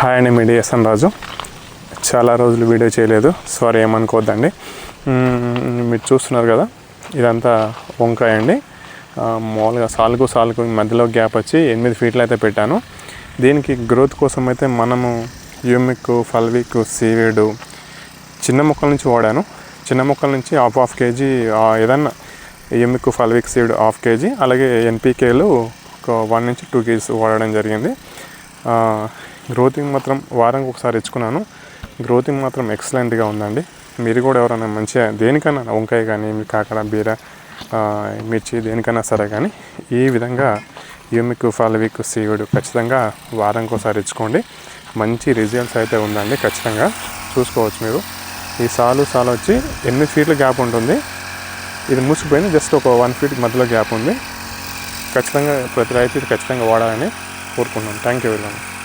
Hi అండి మీ DSN రాజు. చాలా రోజులు వీడియో చేయలేదు. సారీ ఏమనుకోవద్దండి. మీరు చూస్తున్నారు కదా ఇదంతా వంకాయ అండి. మామూలుగా సాలుకు సాలుకు మధ్యలో గ్యాప్ వచ్చి ఎనిమిది ఫీట్లు అయితే పెట్టాను. దీనికి గ్రోత్ కోసం అయితే మనము యూమిక్ ఫల్విక్ సీవేడు చిన్న మొక్కల నుంచి వాడాను. చిన్న మొక్కల నుంచి హాఫ్ హాఫ్ కేజీ ఏదన్నా humic fulvic seed half KG అలాగే ఎన్పీకేలు ఒక వన్ నుంచి టూ కేజీస్ వాడడం జరిగింది. గ్రోతింగ్ మాత్రం వారానికి ఒకసారి ఇచ్చుకున్నాను. గ్రోతింగ్ మాత్రం ఎక్సలెంట్గా ఉందండి. మీరు కూడా ఎవరైనా మంచిగా దేనికన్నా వంకాయ కానీ మీ కాకర బీర మిర్చి దేనికైనా సరే కానీ ఈ విధంగా యూమిక్ ఫాల్విక్ సీవుడు ఖచ్చితంగా వారానికి ఒకసారి ఇచ్చుకోండి. మంచి రిజల్ట్స్ అయితే ఉందండి ఖచ్చితంగా. చూసుకోవచ్చు మీరు. ఈ సాలు సాలు వచ్చి ఎనిమిది ఫీట్ల గ్యాప్ ఉంటుంది? ఇది మూసిపోయింది జస్ట్ ఒక వన్ ఫీట్ మధ్యలో గ్యాప్ ఉంది. ఖచ్చితంగా ప్రతి రైతు ఖచ్చితంగా వాడాలని కోరుకుంటున్నాను. థ్యాంక్ యూ వెళ్ళాను